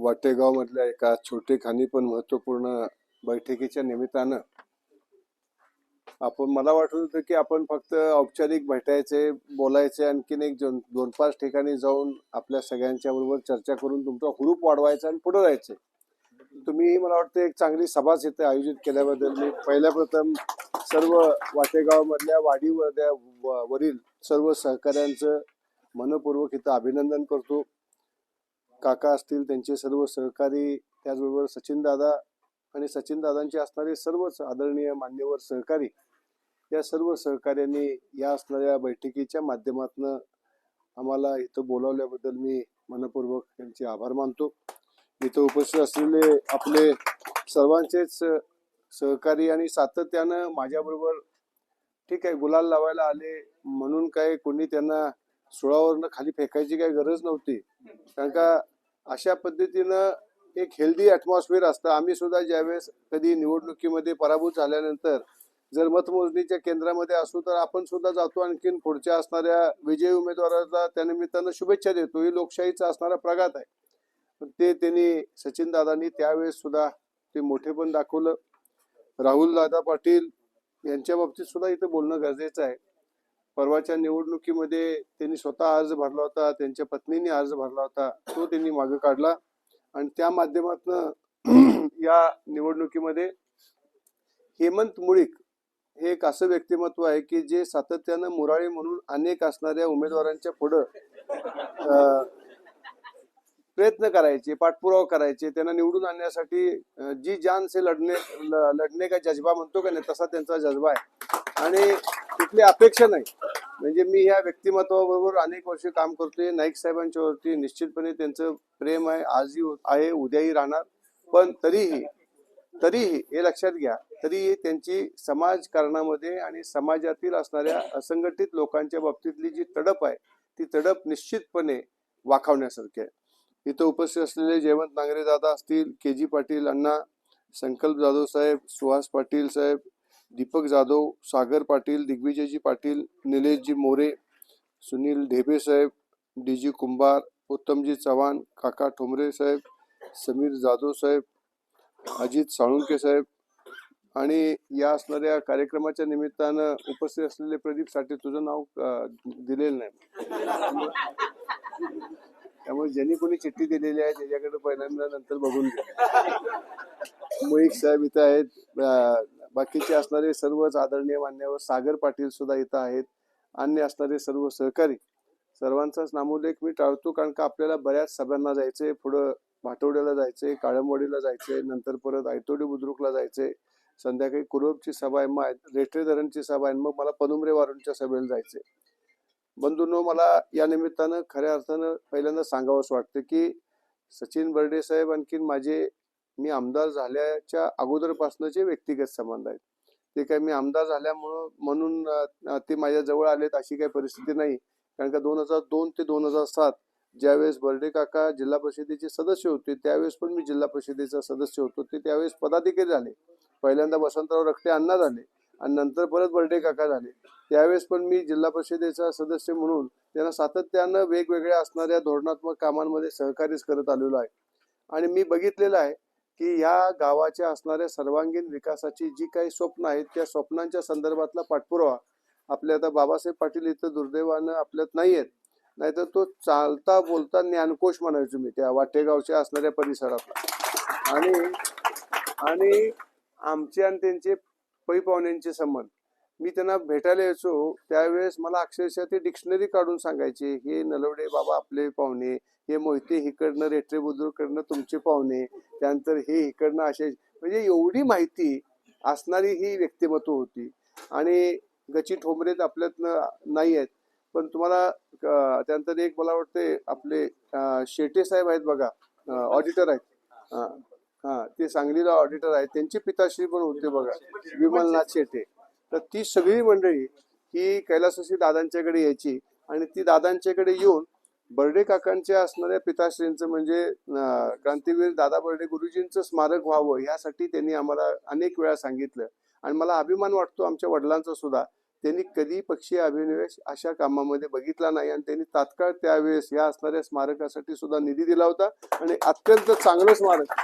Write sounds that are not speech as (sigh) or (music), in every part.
वाटेगाव मधल्या एका छोटेखानी पण महत्त्वपूर्ण बैठकीच्या निमित्तानं आपण मला वाटत होतं की आपण फक्त औपचारिक भेटायचे बोलायचे आणखीन एक दोन दोन पाच ठिकाणी जाऊन आपल्या सगळ्यांच्या बरोबर चर्चा करून तुमचा हुरूप वाढवायचा आणि पुढे जायचे तुम्ही मला वाटतं एक चांगली सभाच इथे आयोजित केल्याबद्दल मी पहिल्या प्रथम सर्व वाटेगाव मधल्या वरील सर्व सहकाऱ्यांचं मनपूर्वक इथं अभिनंदन करतो. काका असतील त्यांचे सर्व सहकारी त्याचबरोबर सचिन दादा आणि सचिन दादांचे असणारे सर्वच आदरणीय मान्यवर सहकारी या सर्व सहकार्यांनी या असणाऱ्या बैठकीच्या माध्यमातून आम्हाला इथं बोलावल्याबद्दल मी मनपूर्वक त्यांचे आभार मानतो. इथं उपस्थित असलेले आपले सर्वांचेच सहकारी आणि सातत्यानं माझ्याबरोबर ठीक आहे गुलाल लावायला आले म्हणून काय कोणी त्यांना सुळावरनं खाली फेकायची काही गरज नव्हती. कारण का अशा पद्धतीनं एक हेल्दी ॲटमॉस्फिअर असतं. आम्ही सुद्धा ज्यावेळेस कधी निवडणुकीमध्ये पराभूत झाल्यानंतर जर मतमोजणीच्या केंद्रामध्ये असू तर आपण सुद्धा जातो आणखीन पुढच्या असणाऱ्या विजयी उमेदवाराला त्यानिमित्तानं शुभेच्छा देतो. ही लोकशाहीचा असणारा प्रघात आहे. पण ते त्यांनी सचिन दादांनी त्यावेळेस सुद्धा ते मोठेपण दाखवलं. राहुल दादा पाटील यांच्या बाबतीत सुद्धा इथं बोलणं गरजेचं आहे. परवाच्या निवडणुकीमध्ये त्यांनी स्वतः अर्ज भरला होता त्यांच्या पत्नीने अर्ज भरला होता तो त्यांनी मागे काढला. आणि त्या माध्यमातून (clears throat) या निवडणुकीमध्ये हेमंत मुळीक हे एक असं व्यक्तिमत्व आहे की जे सातत्यानं मुराळे म्हणून अनेक असणाऱ्या उमेदवारांच्या पुढं प्रयत्न करायचे पाठपुरावा करायचे त्यांना निवडून आणण्यासाठी जी जान से लढणे ल- लढणे का जज्बा म्हणतो का नाही तसा त्यांचा जज्बा आहे. आणि कुठली अपेक्षा नाही. म्हणजे मी ह्या व्यक्तिमत्वाबरोबर अनेक वर्ष काम करतोय. नाईक साहेबांच्या वरती निश्चितपणे त्यांचं प्रेम आहे. आजही आहे उद्याही राहणार. पण तरीही तरीही हे लक्षात घ्या. तरीही त्यांची समाजकारणामध्ये आणि समाजातील असणाऱ्या असंघटित लोकांच्या बाबतीतली जी तडप आहे ती तडप निश्चितपणे वाखावण्यासारखी आहे. इथं उपस्थित असलेले जयवंत नांगरे दादा असतील के जी पाटील अण्णा संकल्प जाधव साहेब सुहास पाटील साहेब दीपक जाधव सागर पाटील दिग्विजयजी पाटील निलेशजी मोरे सुनील ढेबे साहेब डी जी कुंभार उत्तमजी चव्हाण काका ठोंबरे साहेब समीर जाधव साहेब अजित साळुंके साहेब आणि या असणाऱ्या कार्यक्रमाच्या निमित्तानं उपस्थित असलेले प्रदीप साठे तुझं नाव दिलेलं नाही. त्यामुळे ज्यांनी कोणी चिठ्ठी दिलेली आहे त्याच्याकडे पहिल्यांदा नंतर बघून घ्या मुळीक साहेब इथं आहेत. बाकीचे असणारे सर्वच आदरणीय मान्यवर सागर पाटील सुद्धा इथं आहेत. अन्य असणारे सर्व सहकारी. सर्वांचाच नामोल्लेख मी टाळतो कारण का आपल्याला बऱ्याच सभ्यांना जायचंय पुढं भाटवड्याला जायचंय काळंबवाडीला जायचंय नंतर परत आयतोडी बुद्रुकला जायचंय संध्याकाळी कुरोबची सभा आहे मग रेठरे धरणची सभा आहे मग मला पनुमरे वारूंच्या सभेला जायचंय बंधूंनो मला या निमित्तानं खऱ्या अर्थानं पहिल्यांदा सांगावंसं वाटतं की सचिन बर्डे साहेब आणखीन माझे मी आमदार झाल्याच्या अगोदरपासूनचे व्यक्तिगत संबंध आहेत. ते काय मी आमदार झाल्यामुळं म्हणून ते माझ्या जवळ आलेत अशी काही परिस्थिती नाही. कारण का दोन हजार दोन ते दोन हजार सात ज्यावेळेस बर्डे काका जिल्हा परिषदेचे सदस्य होते त्यावेळेस पण मी जिल्हा परिषदेचा सदस्य होतो. ते त्यावेळेस पदाधिकारी झाले. पहिल्यांदा वसंतराव रखटे अण्णा झाले आणि नंतर परत बर्डे काका झाले. त्यावेळेस पण मी जिल्हा परिषदेचा सदस्य म्हणून त्यांना सातत्यानं वेगवेगळ्या असणाऱ्या धोरणात्मक कामांमध्ये सहकार्यच करत आलेलो आहे. आणि मी बघितलेलं आहे की ह्या गावाच्या असणाऱ्या सर्वांगीण विकासाची जी काही स्वप्न आहेत त्या स्वप्नांच्या संदर्भातला पाठपुरावा आपल्या आता बाबासाहेब पाटील इथं दुर्दैवानं आपल्यात नाही आहेत नाहीतर तो चालता बोलता ज्ञानकोश म्हणायचो मी त्या वाटेगावच्या असणाऱ्या परिसरातला. आणि आणि आमचे आणि त्यांचे पै पाहुण्यांचे संबंध. मी त्यांना भेटायला यायचो त्यावेळेस मला अक्षरशः ते डिक्शनरी काढून सांगायचे हे नलवडे बाबा आपले पाहुणे हे मोहिते हिकडनं रेटरे बुद्रुकडनं तुमचे पाहुणे त्यानंतर हे हिकडनं असे. म्हणजे एवढी माहिती असणारी ही व्यक्तिमत्व होती. आणि गची ठोंबरेत आपल्यातनं नाही आहेत पण तुम्हाला त्यानंतर एक मला वाटते आपले शेटे साहेब आहेत बघा ऑडिटर आहेत. हां हा ते सांगलीला ऑडिटर आहेत. त्यांचे पिताश्री पण होते बघा विमलनाथ शेटे. तर ती सगळी मंडळी ही कैलासवासी दादांच्याकडे यायची आणि ती दादांच्याकडे येऊन बर्डे काकांच्या असणाऱ्या पिताश्रींचं म्हणजे क्रांतीवीर दादा बर्डे गुरुजींचं स्मारक व्हावं यासाठी त्यांनी आम्हाला अनेक वेळा सांगितलं. आणि मला अभिमान वाटतो आमच्या वडिलांचा सुद्धा. त्यांनी कधी पक्षी अभिनिवेश अशा कामामध्ये बघितला नाही आणि त्यांनी तात्काळ त्यावेळेस या असणाऱ्या स्मारकासाठी सुद्धा निधी दिला होता. आणि अत्यंत चांगलं स्मारक.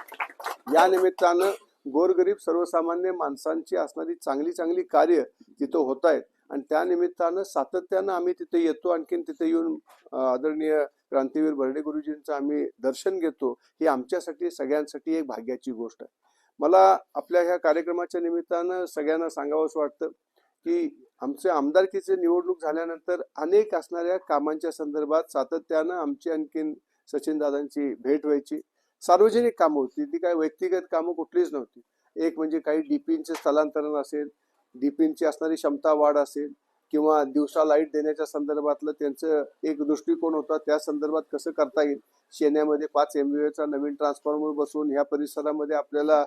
या निमित्तानं गोरगरीब सर्वसामान्य माणसांची असणारी चांगली चांगली कार्य तिथं होत आहेत आणि त्यानिमित्तानं सातत्यानं आम्ही तिथे येतो. आणखीन तिथे येऊन आदरणीय क्रांतीवीर बर्डे गुरुजींचं आम्ही दर्शन घेतो. ही आमच्यासाठी सगळ्यांसाठी एक भाग्याची गोष्ट आहे. मला आपल्या ह्या कार्यक्रमाच्या निमित्तानं सगळ्यांना सांगावंसं वाटतं की आमचे आमदारकीचे निवडणूक झाल्यानंतर अनेक असणाऱ्या कामांच्या संदर्भात सातत्यानं आमची आणखीन सचिन दादांची भेट व्हायची. सार्वजनिक कामं होती. ती काय व्यक्तिगत कामं कुठलीच नव्हती. एक म्हणजे काही डीपींचे स्थलांतरण असेल डीपींची असणारी क्षमता वाढ असेल किंवा दिवसा लाइट देण्याच्या संदर्भातलं त्यांचं एक दृष्टिकोन होता. त्या संदर्भात कसं करता येईल? शेण्यामध्ये पाच एम चा नवीन ट्रान्सफॉर्मर बसवून ह्या परिसरामध्ये आपल्याला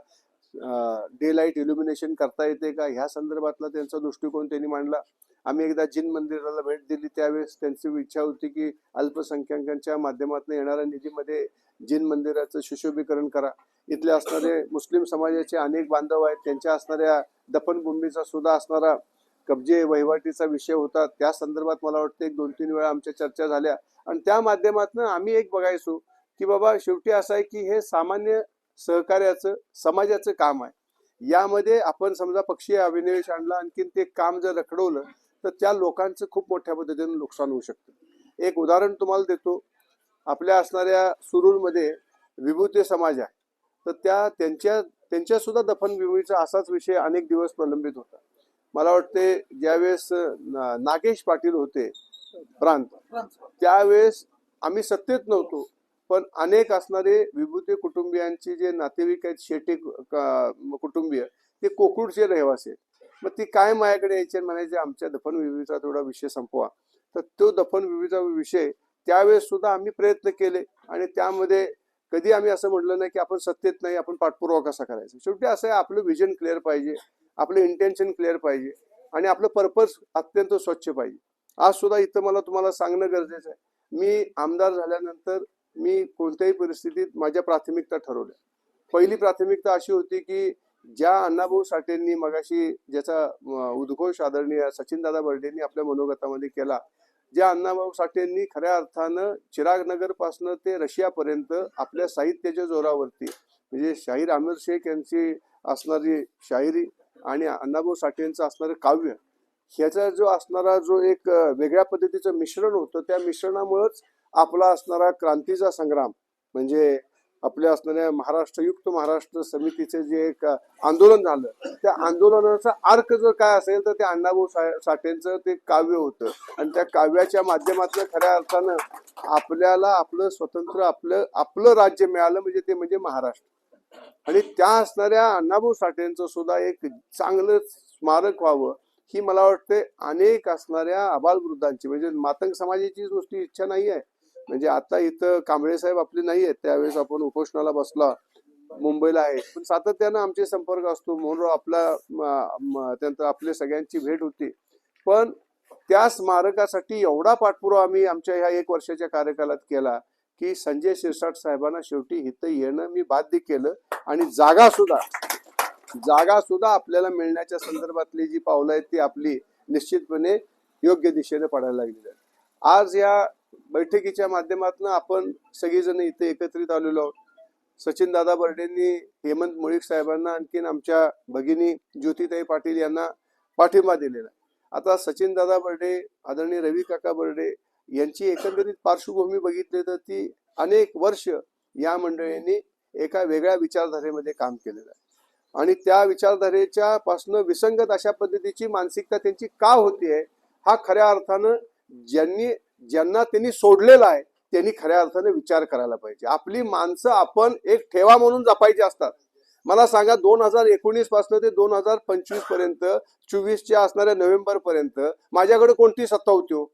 डे लाइट इल्युमिनेशन करता येते का? ह्या संदर्भातला त्यांचा दृष्टिकोन त्यांनी मांडला. आम्ही एकदा जिन मंदिराला भेट दिली त्यावेळेस त्यांची इच्छा होती की अल्पसंख्याकांच्या माध्यमातून येणाऱ्या निधीमध्ये जिन मंदिराचं सुशोभीकरण करा. इथले असणारे मुस्लिम समाजाचे अनेक बांधव आहेत. त्यांच्या असणाऱ्या दफनभूमीचा सुद्धा असणारा कब्जे वहिवाटीचा विषय होता. त्या संदर्भात मला वाटतं एक दोन तीन वेळा आमच्या चर्चा झाल्या. आणि त्या माध्यमातून आम्ही एक बघायचो की बाबा शेवटी असं आहे की हे सामान्य सहकार्याचं समाजाचं काम आहे. यामध्ये आपण समजा पक्षीय अभिनिवेश आणला आणखीन ते काम जर रखडवलं तर त्या लोकांचं खूप मोठ्या पद्धतीने नुकसान होऊ शकतं. एक उदाहरण तुम्हाला देतो. आपल्या असणाऱ्या सुरूरमध्ये विभूती समाज आहे. तर त्या त्यांच्या त्यांच्या सुद्धा दफनभूमीचा असाच विषय अनेक दिवस प्रलंबित होता. मला वाटते ज्यावेळेस नागेश पाटील होते प्रांत. त्यावेळेस आम्ही सत्तेत नव्हतो. पण अनेक असणारे विभूती कुटुंबियांची जे नातेवाईक आहेत शेटे का- कुटुंबीय ते कोकुडचे रहिवासी आहेत. मग ती काय माझ्याकडे यायचे म्हणायचे आमच्या दफन दफनविधीचा थोडा विषय संपवा. तर तो दफन दफनविधीचा विषय त्यावेळेस सुद्धा आम्ही प्रयत्न केले आणि त्यामध्ये कधी आम्ही असं म्हटलं नाही की आपण सत्तेत नाही आपण पाठपुरावा कसा करायचा? शेवटी असं आहे आपलं विजन क्लिअर पाहिजे आपलं इंटेन्शन क्लिअर पाहिजे आणि आपलं पर्पज अत्यंत स्वच्छ पाहिजे. आज सुद्धा इथं मला तुम्हाला सांगणं गरजेचं आहे. मी आमदार झाल्यानंतर मी कोणत्याही परिस्थितीत माझ्या प्राथमिकता ठरवल्या. पहिली प्राथमिकता अशी होती की ज्या अण्णाभाऊ साठेंनी मगाशी ज्याचा उद्घोष आदरणीय सचिनदादा बर्डेंनी आपल्या मनोगतामध्ये केला ज्या अण्णाभाऊ साठेंनी खऱ्या अर्थानं चिरागनगर पासनं ते रशियापर्यंत आपल्या साहित्याच्या जोरावरती म्हणजे शाहीर आमिर शेख यांची असणारी शाहिरी आणि अण्णाभाऊ साठेंचं असणारं काव्य ह्याचा जो असणारा जो एक वेगळ्या पद्धतीचं मिश्रण होतं त्या मिश्रणामुळंच आपला असणारा क्रांतीचा संग्राम म्हणजे आपल्या असणाऱ्या महाराष्ट्रयुक्त महाराष्ट्र समितीचे जे एक आंदोलन झालं त्या आंदोलनाचा अर्क जर काय असेल तर ते अण्णाभाऊ सा- साठेंचं ते काव्य होतं. आणि त्या काव्याच्या माध्यमातून खऱ्या अर्थानं आपल्याला आपलं स्वतंत्र आपलं आपलं राज्य मिळालं म्हणजे ते म्हणजे महाराष्ट्र. आणि त्या असणाऱ्या अण्णाभाऊ साठेंचं सुद्धा एक चांगलं स्मारक व्हावं ही मला वाटते अनेक असणाऱ्या आबालवृद्धांची म्हणजे मातंग समाजाची नुसती इच्छा नाही आहे म्हणजे आता इथं कांबळे साहेब आपले नाही आहेत. त्यावेळेस आपण उपोषणाला बसला. मुंबईला आहे. पण सातत्यानं आमचे संपर्क असतो. म्हणून आपला त्यानंतर आपल्या सगळ्यांची भेट होती. पण त्या स्मारकासाठी एवढा पाठपुरावा आम्ही आमच्या ह्या एक वर्षाच्या कार्यकालात केला की संजय शिरसाट साहेबांना शेवटी इथं येणं मी बाध्य केलं. आणि जागा सुद्धा जागा सुद्धा आपल्याला मिळण्याच्या संदर्भातली जी पावलं आहेत ती आपली निश्चितपणे योग्य दिशेने पडायला लागलेली आज या बैठकीच्या माध्यमातून आपण सगळेजण इथे एकत्रित आलेलो आहोत. सचिन दादा बर्डेंनी हेमंत मुळीक साहेबांना आणखीन आमच्या भगिनी ज्योतिताई पाटील यांना पाठिंबा दिलेला आहे. आता सचिन दादा बर्डे आदरणीय रवी काका बर्डे यांची एकंदरीत पार्श्वभूमी बघितली तर ती अनेक वर्ष या मंडळींनी एका वेगळ्या विचारधारेमध्ये काम केलेलं आहे. आणि त्या विचारधारेच्या पासनं विसंगत अशा पद्धतीची मानसिकता त्यांची का होती आहे हा खऱ्या अर्थानं ज्यांनी ज्यांना त्यांनी सोडलेला आहे त्यांनी खऱ्या अर्थाने विचार करायला पाहिजे. आपली माणसं आपण एक ठेवा म्हणून जपायची असतात. मला सांगा दोन हजार एकोणीसपासून ते दोन हजार पंचवीसपर्यंत चोवीसच्या असणाऱ्या नोव्हेंबर पर्यंत माझ्याकडे कोणती सत्ता होती हो?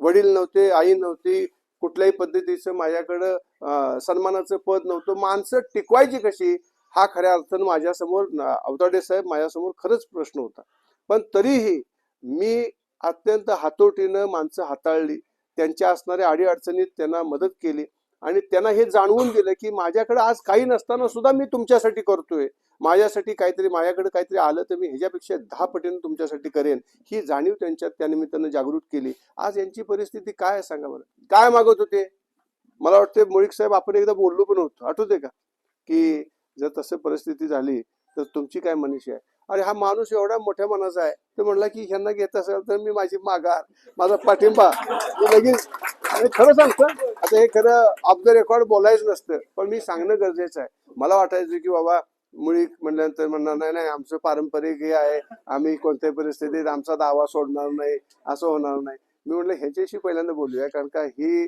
वडील नव्हते आई नव्हती कुठल्याही पद्धतीचं माझ्याकडं सन्मानाचं पद नव्हतं. माणसं टिकवायची कशी? हा खऱ्या अर्थानं माझ्यासमोर अवताडे साहेब माझ्यासमोर खरंच प्रश्न होता. पण तरीही मी अत्यंत हातोटीनं माणसं हाताळली. त्यांच्या असणाऱ्या अडीअडचणीत त्यांना मदत केली. आणि त्यांना हे जाणवून दिलं की माझ्याकडे आज काही नसताना सुद्धा मी तुमच्यासाठी करतोय. माझ्यासाठी काहीतरी माझ्याकडे काहीतरी आलं तर मी ह्याच्यापेक्षा दहा पटीनं तुमच्यासाठी करेन. ही जाणीव त्यांच्यात त्यानिमित्तानं जागृत केली. आज यांची परिस्थिती काय आहे सांगा बरं? काय मागत होते? मला वाटते मुळीक साहेब आपण एकदा बोललो पण होतो. आठवते का? की जर तसं परिस्थिती झाली तर तुमची काय मनीषी आहे? अरे हा माणूस एवढा मोठ्या मनाचा आहे. तर म्हणला की ह्यांना घेत असेल तर मी माझी माघार माझा पाठिंबा. लगेच आणि खरं सांगतो आता हे खरं ऑफ द रेकॉर्ड बोलायचं नसतं पण मी सांगणं गरजेचं आहे. मला वाटायचं की बाबा मुळी म्हणल्यानंतर म्हणणार नाही नाही आमचं पारंपरिक हे आहे आम्ही कोणत्याही परिस्थितीत आमचा दावा सोडणार नाही असं होणार नाही. मी म्हटलं ह्याच्याशी पहिल्यांदा बोलूया कारण का ही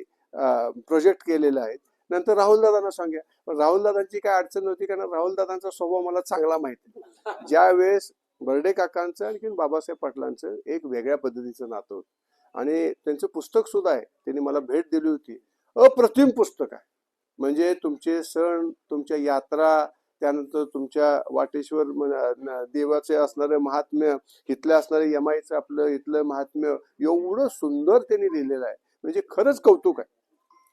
प्रोजेक्ट केलेलं आहे. नंतर राहुल दादांना सांगूया. पण राहुल दादांची काय अडचण नव्हती कारण राहुल दादांचा स्वभाव मला चांगला माहिती ज्या वेळेस बर्डे काकांचं आणखी बाबासाहेब पाटलांचं एक वेगळ्या पद्धतीचं नातं होतं. आणि त्यांचं पुस्तक सुद्धा आहे. त्यांनी मला भेट दिली होती. अप्रतिम पुस्तक आहे. म्हणजे तुमचे सण तुमच्या यात्रा त्यानंतर तुमच्या वाटेश्वर देवाचे असणारे महात्म्य इथलं असणारे यमाईचं आपलं इथलं महात्म्य एवढं सुंदर त्यांनी लिहिलेलं आहे. म्हणजे खरंच कौतुक आहे.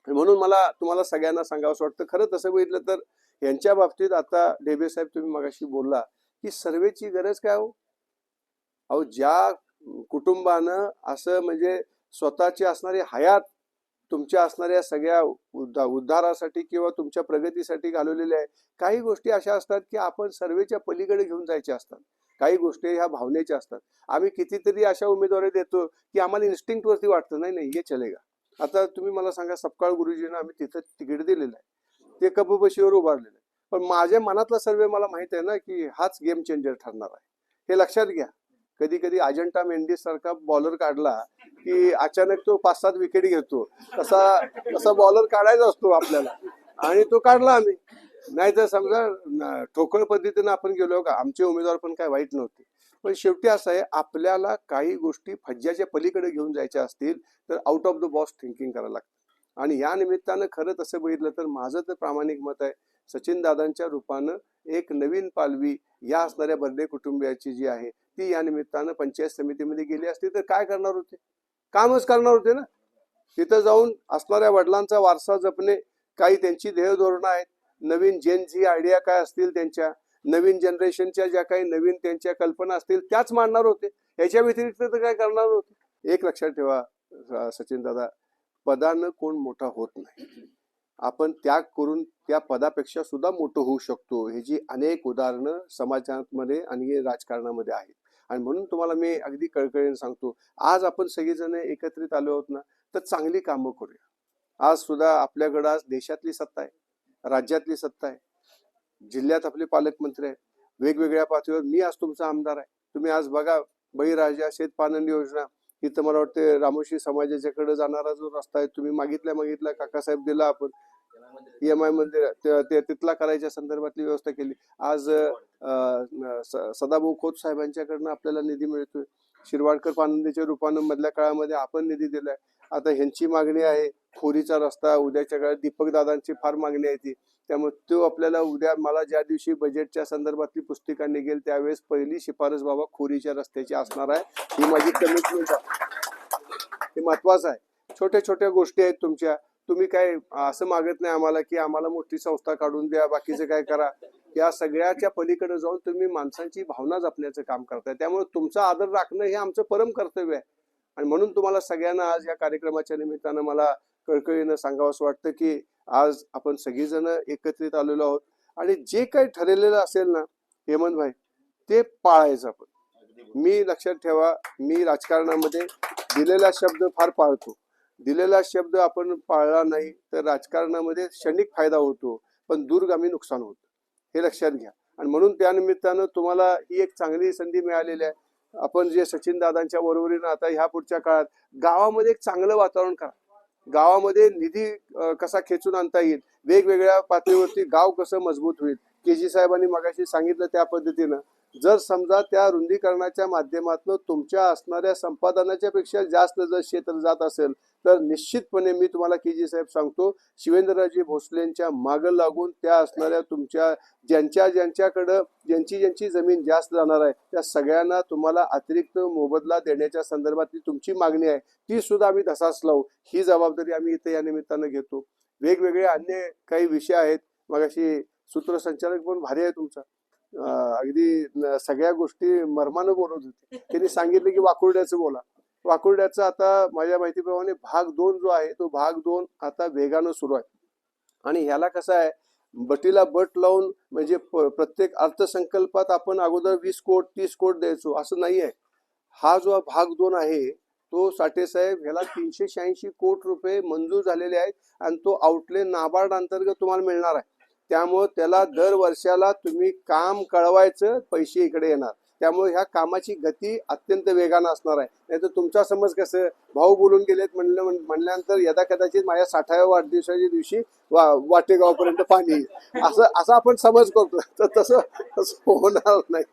म्हणून मला तुम्हाला सगळ्यांना सांगावं वाटतं. खरं तसं बघितलं तर यांच्या बाबतीत आता ढेबे साहेब तुम्ही मगाशी बोलला की सर्वेची गरज काय हो? अहो ज्या कुटुंबानं असं म्हणजे स्वतःची असणारी हयात तुमच्या असणाऱ्या सगळ्या उद्धा उद्धारासाठी किंवा तुमच्या प्रगतीसाठी घालवलेल्या आहे काही गोष्टी अशा असतात की आपण सर्वेच्या पलीकडे घेऊन जायच्या असतात. काही गोष्टी ह्या भावनेच्या असतात. आम्ही कितीतरी अशा उमेदवारी देतो की आम्हाला इन्स्टिंक्टवरती वाटतं. नाही नाही हे चलेगा. आता तुम्ही मला सांगा सपकाळ गुरुजींना आम्ही तिथं तिकीट दिलेलं आहे. ते कपबशीवर उभारलेलं आहे. पण माझ्या मनातला सर्वे मला माहीत आहे ना की हाच गेम चेंजर ठरणार आहे. हे लक्षात घ्या. कधी कधी अजंठा मेंढी सारखा बॉलर काढला की अचानक तो पाच सात विकेट घेतो. तसा तसा बॉलर काढायचा असतो आपल्याला. आणि तो काढला आम्ही. नाही तर समजा ठोकळ पद्धतीनं आपण गेलो का आमचे उमेदवार पण काय वाईट नव्हते. पण शेवटी असं आहे आपल्याला काही गोष्टी फज्जाच्या पलीकडे घेऊन जायच्या असतील तर out of the box thinking करायला लागतं. आणि या निमित्तानं खरं तसं बघितलं तर माझं तर प्रामाणिक मत आहे सचिन दादांच्या रूपानं एक नवीन पालवी या असणाऱ्या बर्डे कुटुंबियाची जी आहे ती या निमित्तानं पंचायत समितीमध्ये गेली असती तर काय करणार होते? कामच करणार होते ना? तिथं जाऊन असणाऱ्या वडिलांचा वारसा जपणे काही त्यांची ध्येय धोरणं आहेत. नवीन जेन झी आयडिया काय असतील त्यांच्या? नवीन जनरेशनच्या ज्या काही नवीन त्यांच्या कल्पना असतील त्याच मांडणार होते. याच्या व्यतिरिक्त तर काय करणार होते? एक लक्षात ठेवा सचिन दादा पदानं कोण मोठा होत नाही. आपण त्याग करून त्या पदापेक्षा सुद्धा मोठं होऊ शकतो ह्याची अनेक उदाहरणं समाजामध्ये आणि राजकारणामध्ये आहेत. आणि म्हणून तुम्हाला मी अगदी कळकळीने सांगतो आज आपण सगळेजण एकत्रित आलो आहोत ना तर चांगली कामं करूया. आज सुद्धा आपल्याकडं आज देशातली सत्ता आहे राज्यातली सत्ता आहे. जिल्ह्यात आपले पालकमंत्री आहेत. वेगवेगळ्या पातळीवर मी आज तुमचा आमदार आहे. तुम्ही आज बघा बळीराजा शेत पानंद योजना. इथं मला वाटतं रामोशी समाजाच्याकडे जाणारा जो रस्ता आहे तुम्ही मागितल्या मागितला काकासाहेब दिला आपण. एम आय मंदिर ते- तिथला करायच्या संदर्भातली व्यवस्था केली. आज स- सदाभाऊ खोत साहेबांच्याकडनं आपल्याला निधी मिळतोय. शिरवाडकर पानंदीच्या रूपानं मधल्या काळामध्ये आपण निधी दिलाय. आता ह्यांची मागणी आहे खोरीचा रस्ता उद्याच्या काळात दीपक दादांची फार मागणी आहे ती. त्यामुळे तो आपल्याला उद्या मला ज्या दिवशी बजेटच्या संदर्भातली पुस्तिका निघेल त्यावेळेस पहिली शिफारस बाबा खोरीच्या रस्त्याची असणार आहे. ही माझी कमिटमेंट आहे. हे महत्वाचं आहे. छोट्या छोट्या गोष्टी आहेत तुमच्या. तुम्ही काय असं मागत नाही आम्हाला की आम्हाला मोठी संस्था काढून द्या बाकीचं काय करा. या सगळ्याच्या पलीकडे जाऊन तुम्ही माणसांची भावना जपण्याचं काम करताय. त्यामुळे तुमचा आदर राखणं हे आमचं परम कर्तव्य आहे. आणि म्हणून तुम्हाला सगळ्यांना आज या कार्यक्रमाच्या निमित्तानं मला कळकळीनं सांगावंसं वाटतं की आज आपण सगळीजण एकत्रित आलेलो आहोत. आणि जे काही ठरलेलं असेल ना हेमंत भाई ते पाळायचं आपण. मी लक्षात ठेवा मी राजकारणामध्ये दिलेला शब्द फार पाळतो. दिलेला शब्द आपण पाळला नाही तर राजकारणामध्ये क्षणिक फायदा होतो पण दूरगामी नुकसान होतं. हे लक्षात घ्या. आणि म्हणून त्यानिमित्तानं तुम्हाला ही एक चांगली संधी मिळालेली आहे. आपण जे सचिन दादांच्या बरोबरीनं आता ह्या पुढच्या काळात गावामध्ये एक चांगलं वातावरण करा. गावामध्ये निधी कसा खेचून आणता येईल? वेगवेगळ्या पातळीवरती गाव कसं मजबूत होईल? के जी साहेबांनी मगाशी सांगितलं त्या पद्धतीनं. जर समजा त्या रुंदीकरणाच्या माध्यमातून तुमच्या असणाऱ्या संपादनाच्या पेक्षा जास्त जर क्षेत्र जात असेल तर निश्चितपणे मी तुम्हाला के जी साहेब सांगतो शिवेंद्रराजे भोसलेंच्या मागं लागून त्या असणाऱ्या तुमच्या ज्यांच्या ज्यांच्याकडं ज्यांची ज्यांची जमीन जास्त जाणार आहे त्या सगळ्यांना तुम्हाला अतिरिक्त मोबदला देण्याच्या संदर्भातली तुमची मागणी आहे. ती सुद्धा आम्ही धसास लावू. ही जबाबदारी आम्ही इथे या निमित्तानं घेतो. वेगवेगळे अन्य काही विषय आहेत. मग अशी सूत्रसंचालक पण भारी आहे तुमचा. अगदी सगळ्या गोष्टी मर्मानं बोलत होते. त्यांनी सांगितलं की वाकुर्ड्याचं बोला. वाकुर्ड्याचा आता माझ्या माहितीप्रमाणे भाग दोन जो आहे तो भाग दोन आता वेगानं सुरू आहे. आणि ह्याला कसं आहे बटीला बट लावून म्हणजे प- प्रत्येक अर्थसंकल्पात आपण अगोदर वीस कोट तीस कोट द्यायचो असं नाही आहे. हा जो भाग दोन आहे तो साठे साहेब ह्याला तीनशे शहाऐंशी कोट रुपये मंजूर झालेले आहेत आणि तो आउटले नाबार्ड अंतर्गत तुम्हाला मिळणार आहे. त्यामुळं त्याला दर वर्षाला तुम्ही काम कळवायचं पैसे इकडे येणार. त्यामुळे ह्या कामाची गती अत्यंत वेगानं असणार आहे. नाही तर तुमचा समज कसं भाऊ बोलून गेलेत म्हणलं म्हणल्यानंतर यदा कदाचित माझ्या साठाव्या वाढदिवसाच्या दिवशी वा वाटेगावपर्यंत पाणी येईल. असं असं आपण समज करतो. तर तसं तसं होणार नाही.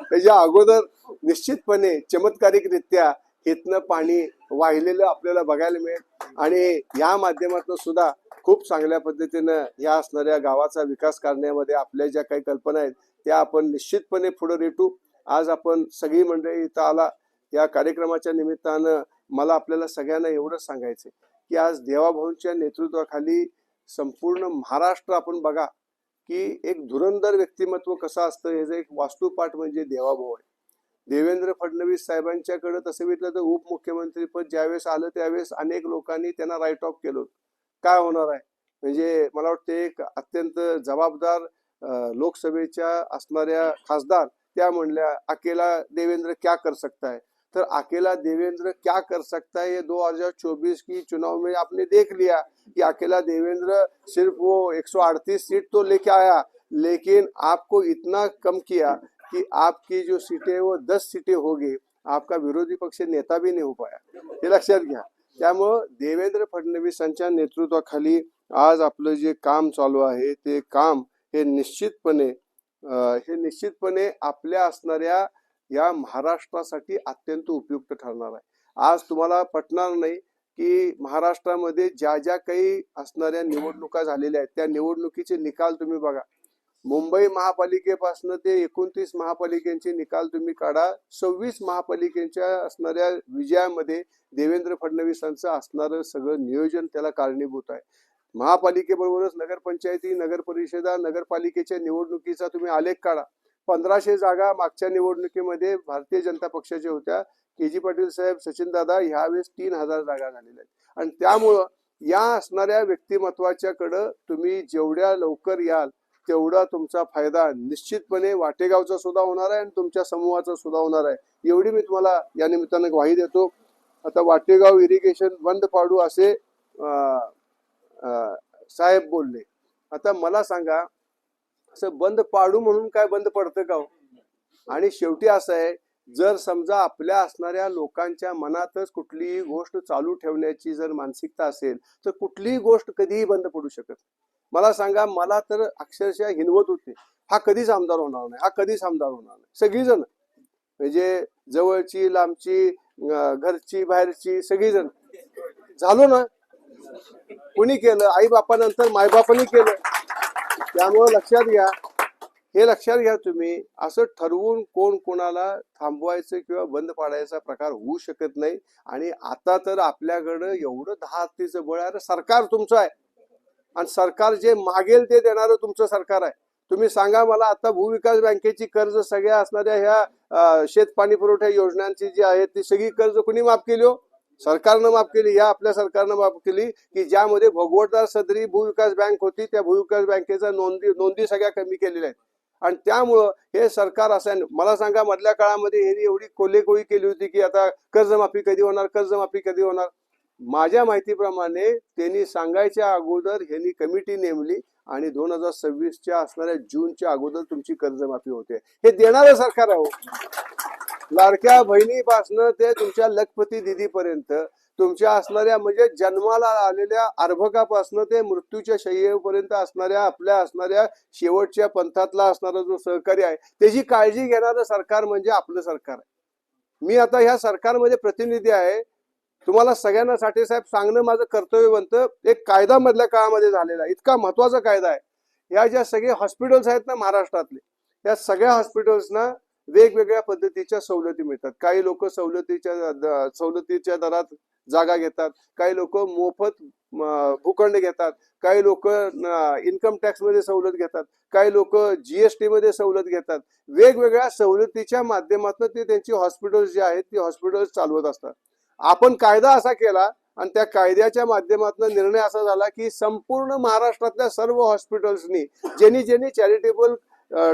त्याच्या अगोदर निश्चितपणे चमत्कारिकरित्या इथनं पाणी वाहिलेलं आपल्याला बघायला मिळेल. आणि या माध्यमातून सुद्धा खूप चांगल्या पद्धतीनं या असणाऱ्या गावाचा विकास करण्यामध्ये आपल्या ज्या काही कल्पना आहेत त्या आपण निश्चितपणे पुढे रेटू आज आपण सगळी मंडळी इथं आला या कार्यक्रमाच्या निमित्तानं मला आपल्याला सगळ्यांना एवढंच सांगायचं की आज देवाभाऊंच्या नेतृत्वाखाली संपूर्ण महाराष्ट्र आपण बघा की एक धुरंधर व्यक्तिमत्व कसं असतं याचं एक वास्तुपाठ म्हणजे देवाभाऊ आहे देवेंद्र फडणवीस साहेबांच्याकडे तसं बघितलं तर उपमुख्यमंत्री पद ज्यावेळेस आलं त्यावेळेस अनेक लोकांनी त्यांना राईट ऑफ केलं होतं. काय होणार आहे? म्हणजे मला वाटते एक अत्यंत जबाबदार लोकसभेच्या असणाऱ्या खासदार त्या म्हणल्या अकेला देवेंद्र क्या कर सकता है? तर अकेला देवेंद्र क्या कर सकता है? ये 2024 की चुनाव में आपने देख लिया कि अकेला देवेंद्र सिर्फ वो 138 सीट तो लेके आया लेकिन आपको इतना कम किया कि आपकी जो सीटें वो 10 सीटें हो गई। आपका विरोधी पक्ष नेता भी नहीं हो पाया। हे लक्षात घ्या त्यामुळं देवेंद्र फडणवीसांच्या नेतृत्वाखाली आज आपलं जे काम चालू आहे ते काम हे निश्चितपणे हे निश्चितपणे आपल्या असणाऱ्या या महाराष्ट्रासाठी अत्यंत उपयुक्त ठरणार आहे. आज तुम्हाला पटणार नाही की महाराष्ट्रामध्ये ज्या ज्या काही असणाऱ्या निवडणुका झालेल्या आहेत त्या निवडणुकीचे निकाल तुम्ही बघा. मुंबई महापालिकेपासून ते एकोणतीस महापालिकेचे निकाल तुम्ही काढा. सव्वीस महापालिकेच्या असणाऱ्या विजयामध्ये देवेंद्र फडणवीसांचं असणारं सगळं नियोजन त्याला कारणीभूत आहे. महापालिकेबरोबरच नगरपंचायती नगर परिषदा नगरपालिकेच्या निवडणुकीचा तुम्ही आलेख काढा. पंधराशे जागा मागच्या निवडणुकीमध्ये भारतीय जनता पक्षाच्या होत्या. के जी पाटील साहेब सचिन दादा ह्यावेळेस तीन हजार जागा झालेल्या आहेत. आणि त्यामुळं या असणाऱ्या व्यक्तिमत्वाच्याकडं तुम्ही जेवढ्या लवकर याल तेवढा तुमचा फायदा निश्चितपणे वाटेगावचा सुद्धा होणार आहे आणि तुमच्या समूहाचा सुद्धा होणार आहे. एवढी मी तुम्हाला या निमित्तानं ग्वाही देतो. आता वाटेगाव इरिगेशन बंद पाडू असे साहेब बोलले. आता मला सांगा असं बंद पाडू म्हणून काय बंद पडतं का हो? आणि शेवटी असं आहे जर समजा आपल्या असणाऱ्या लोकांच्या मनातच कुठलीही गोष्ट चालू ठेवण्याची जर मानसिकता असेल तर कुठलीही गोष्ट कधीही बंद पडू शकत नाही. मला सांगा मला तर अक्षरशः हिनवत होते. हा कधीच आमदार होणार नाही. हा कधीच आमदार होणार नाही. सगळीजण. म्हणजे जवळची लांबची घरची बाहेरची सगळीजण. झालो ना? कुणी केलं? आई बापानंतर मायबापाने केलं. त्यामुळं लक्षात घ्या. हे लक्षात घ्या तुम्ही. असं ठरवून कोण कोणाला थांबवायचं किंवा बंद पाडायचा प्रकार होऊ शकत नाही. आणि आता तर आपल्याकडं एवढं दहा हत्तीचं बळ आहे. सरकार तुमचं आहे. आणि सरकार जे मागेल ते देणारं तुमचं सरकार आहे. तुम्ही सांगा मला आता भूविकास बँकेची कर्ज सगळ्या असणाऱ्या ह्या शेत पाणी पुरवठा योजनांची जी आहेत ती सगळी कर्ज कुणी माफ केली हो? सरकारनं माफ केली या आपल्या सरकारनं माफ केली की ज्यामध्ये भोगवटदार सदरी भूविकास बँक होती त्या भूविकास बँकेच्या नोंदी नोंदी सगळ्या कमी केलेल्या आहेत. आणि त्यामुळं हे सरकार असं मला सांगा मधल्या काळामध्ये ह्यांनी एवढी कोलेकोळी केली होती की आता कर्जमाफी कधी होणार कर्जमाफी कधी होणार? माझ्या माहितीप्रमाणे त्यांनी सांगायच्या अगोदर ह्यांनी कमिटी नेमली आणि दोन हजार सव्वीसच्या असणाऱ्या जूनच्या अगोदर तुमची कर्जमाफी होते. हे देणारं सरकार आहे हो. लाडक्या बहिणीपासनं ते तुमच्या लखपती दिदीपर्यंत तुमच्या असणाऱ्या म्हणजे जन्माला आलेल्या अर्भकापासनं ते मृत्यूच्या शय्येपर्यंत असणाऱ्या आपल्या असणाऱ्या शेवटच्या पंथातला असणारा जो सहकारी आहे त्याची काळजी घेणारं सरकार म्हणजे आपलं सरकार आहे. मी आता ह्या सरकारमध्ये प्रतिनिधी आहे. तुम्हाला सगळ्यांना साठे साहेब सांगणं माझं कर्तव्य बनतं एक कायदा मधल्या काळामध्ये झालेला आहे. इतका महत्त्वाचा कायदा आहे. या ज्या सगळे हॉस्पिटल्स आहेत ना महाराष्ट्रातले या सगळ्या हॉस्पिटल्सना वेगवेगळ्या पद्धतीच्या सवलती मिळतात. काही लोक सवलतीच्या सवलतीच्या दरात जागा घेतात. काही लोक मोफत भूखंड घेतात. काही लोक इन्कम टॅक्समध्ये सवलत घेतात. काही लोक जीएसटी मध्ये सवलत घेतात. वेगवेगळ्या सवलतीच्या माध्यमातून ते त्यांची हॉस्पिटल्स जे आहेत ती हॉस्पिटल्स चालवत असतात. आपण कायदा असा केला आणि त्या कायद्याच्या माध्यमातून निर्णय असा झाला की संपूर्ण महाराष्ट्रातल्या सर्व हॉस्पिटल्सनी ज्यांनी ज्यांनी चॅरिटेबल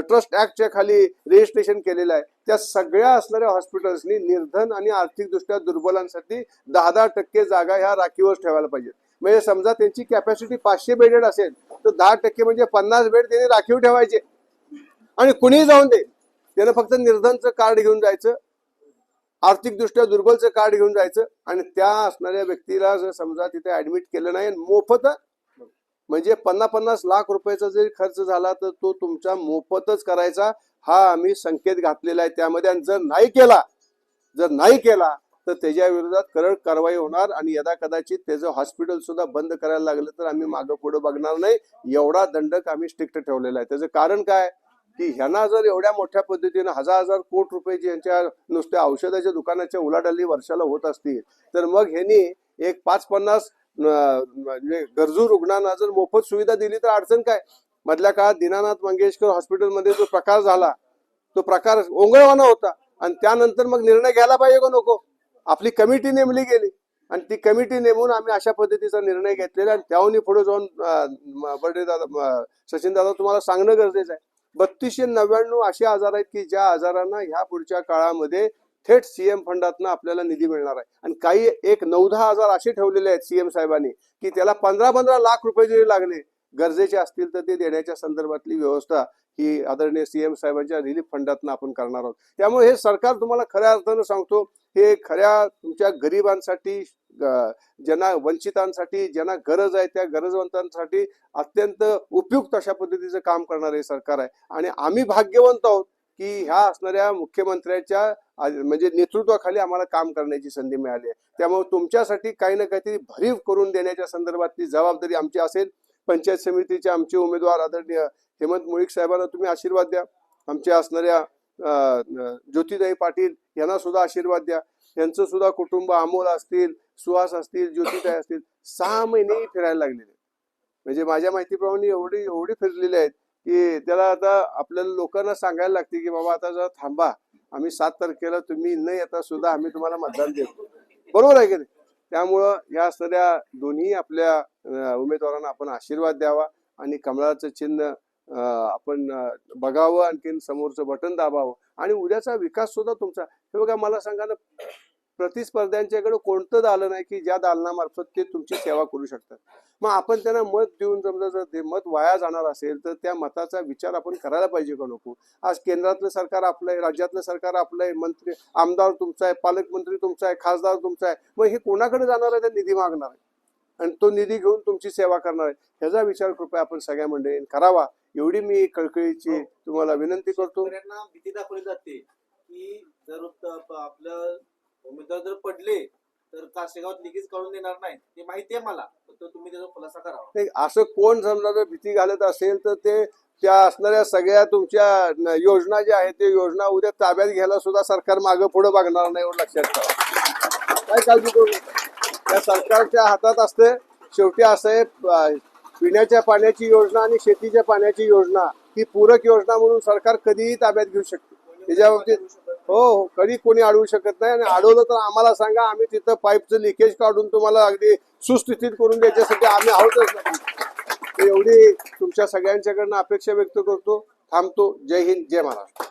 ट्रस्ट ऍक्टच्या खाली रजिस्ट्रेशन केलेलं आहे त्या सगळ्या असणाऱ्या हॉस्पिटल्सनी निर्धन आणि आर्थिकदृष्ट्या दुर्बलांसाठी दहा दहा टक्के जागा ह्या राखीवर ठेवायला पाहिजे म्हणजे समजा त्यांची कॅपॅसिटी पाचशे बेडेड असेल तर दहा टक्के म्हणजे पन्नास बेड त्यांनी राखीव ठेवायचे. आणि कुणीही जाऊन दे. त्यानं फक्त निर्धनचं कार्ड घेऊन जायचं आर्थिकदृष्ट्या दुर्बलचं कार्ड घेऊन जायचं आणि त्या असणाऱ्या व्यक्तीला जर समजा तिथे ऍडमिट केलं नाही आणि मोफत म्हणजे पन्नास पन्नास लाख रुपयाचा जरी खर्च झाला तर तो तुमचा मोफतच करायचा हा आम्ही संकेत घातलेला आहे त्यामध्ये. आणि जर नाही केला जर नाही केला तर त्याच्या विरोधात करड कारवाई होणार आणि यदा कदाचित त्याचं हॉस्पिटल सुद्धा बंद करायला लागलं तर आम्ही मागं पुढे बघणार नाही. एवढा दंडक आम्ही स्ट्रिक्ट ठेवलेला आहे. त्याचं कारण काय? की ह्यांना जर एवढ्या मोठ्या पद्धतीने हजार हजार कोटी रुपयाची यांच्या नुसत्या औषधाच्या दुकानाच्या उलाढाली वर्षाला होत असतील तर मग ह्यांनी एक पाच पन्नास म्हणजे गरजू रुग्णांना जर मोफत सुविधा दिली तर अडचण काय? मधल्या काळात दीनानाथ मंगेशकर हॉस्पिटलमध्ये जो प्रकार झाला तो प्रकार ओंगळवाना होता. आणि त्यानंतर मग निर्णय घ्यायला पाहिजे का नको? आपली कमिटी नेमली गेली. आणि ती कमिटी नेमून आम्ही अशा पद्धतीचा निर्णय घेतलेला आणि त्याहून पुढे जाऊन बर्डे दादा सचिन दादा तुम्हाला सांगणं गरजेचं आहे. बत्तीसशे नव्याण्णव असे आजार आहेत की ज्या आजारांना ह्या पुढच्या काळामध्ये थेट सीएम फंडातनं आपल्याला निधी मिळणार आहे. आणि काही एक नऊ दहा हजार असे ठेवलेले आहेत सीएम साहेबांनी की त्याला पंधरा पंधरा लाख रुपये जरी लागले गरजेचे असतील तर ते देण्याच्या संदर्भातली व्यवस्था ही आदरणीय सीएम साहेबांच्या रिलीफ फंडातनं आपण करणार आहोत. त्यामुळे हे सरकार तुम्हाला खऱ्या अर्थानं सांगतो हे खऱ्या तुमच्या गरिबांसाठी ज्यांना वंचितांसाठी ज्यांना गरज आहे त्या गरजवंतांसाठी अत्यंत उपयुक्त अशा पद्धतीचं काम करणारे सरकार आहे. आणि आम्ही भाग्यवंत आहोत की ह्या असणाऱ्या मुख्यमंत्र्याच्या म्हणजे नेतृत्वाखाली आम्हाला काम करण्याची संधी मिळाली आहे. त्यामुळे तुमच्यासाठी काही ना काहीतरी भरीव करून देण्याच्या संदर्भातली जबाबदारी आमची असेल. पंचायत समितीचे आमचे उमेदवार आदरणीय हेमंत मुळीक साहेबांना तुम्ही आशीर्वाद द्या. आमच्या असणाऱ्या ज्योतिदाई पाटील यांना सुद्धा आशीर्वाद द्या. यांचं सुद्धा कुटुंब अमोल असतील सुहास असतील ज्योतिताई असतील सहा महिने फिरायला लागलेले म्हणजे माझ्या माहितीप्रमाणे एवढी एवढी फिरलेली आहेत की त्याला आता आपल्याला लोकांना सांगायला लागते की बाबा आता जरा थांबा. आम्ही सात तारखेला तुम्ही न येता सुद्धा आम्ही तुम्हाला मतदान देतो बरोबर आहे की नाही? त्यामुळं या सगळ्या दोन्ही आपल्या उमेदवारांना आपण आशीर्वाद द्यावा आणि कमळाचं चिन्ह आपण बघावं आणखीन समोरचं बटन दाबावं. आणि उद्याचा विकास सुद्धा तुमचा हे बघा मला सांगा ना प्रतिस्पर्ध्यांच्याकडे कोणतं दालन आहे की ज्या दालनामार्फत ते तुमची सेवा करू शकतात? मग आपण त्यांना मत देऊन समजा जर ते मत वाया जाणार असेल तर त्या मताचा विचार आपण करायला पाहिजे का नको? आज केंद्रातलं सरकार आपलं आहे राज्यातलं सरकार आपलं आहे मंत्री आमदार तुमचा आहे पालकमंत्री तुमचा आहे खासदार तुमचा आहे मग हे कोणाकडे जाणार आहे? तर निधी मागणार आहे. आणि तो निधी घेऊन तुमची सेवा करणार आहे. ह्याचा विचार कृपया आपण सगळ्या मंडळींनी करावा. एवढी मी कळकळीची तुम्हाला विनंती करतो. भीती दाखवली जाते की जर आपलं उमेदवार जर पडले तर काशेगावात लगेच काढून देणार नाही ते माहिती आहे मला. फक्त तुम्ही त्याचा खुलासा करावा असं कोण समजा जर भीती घालत असेल तर ते त्या असणाऱ्या सगळ्या तुमच्या योजना ज्या आहेत ते योजना उद्या ताब्यात घ्यायला सुद्धा सरकार मागं पुढे बघणार नाही एवढं लक्षात ठेवा. काय काळजी करू त्या सरकारच्या हातात असते शेवटी असं आहे पिण्याच्या पाण्याची योजना आणि शेतीच्या पाण्याची योजना ही पूरक योजना म्हणून सरकार कधीही ताब्यात घेऊ शकते त्याच्या बाबतीत हो हो कधी कोणी अडवू शकत नाही. आणि अडवलं तर आम्हाला सांगा आम्ही तिथं पाईपचं लिकेज काढून तुम्हाला अगदी सुस्थितीत करून द्यायच्यासाठी आम्ही आहोतच एवढी तुमच्या सगळ्यांच्याकडनं अपेक्षा व्यक्त करतो. थांबतो. जय हिंद जय महाराष्ट्र.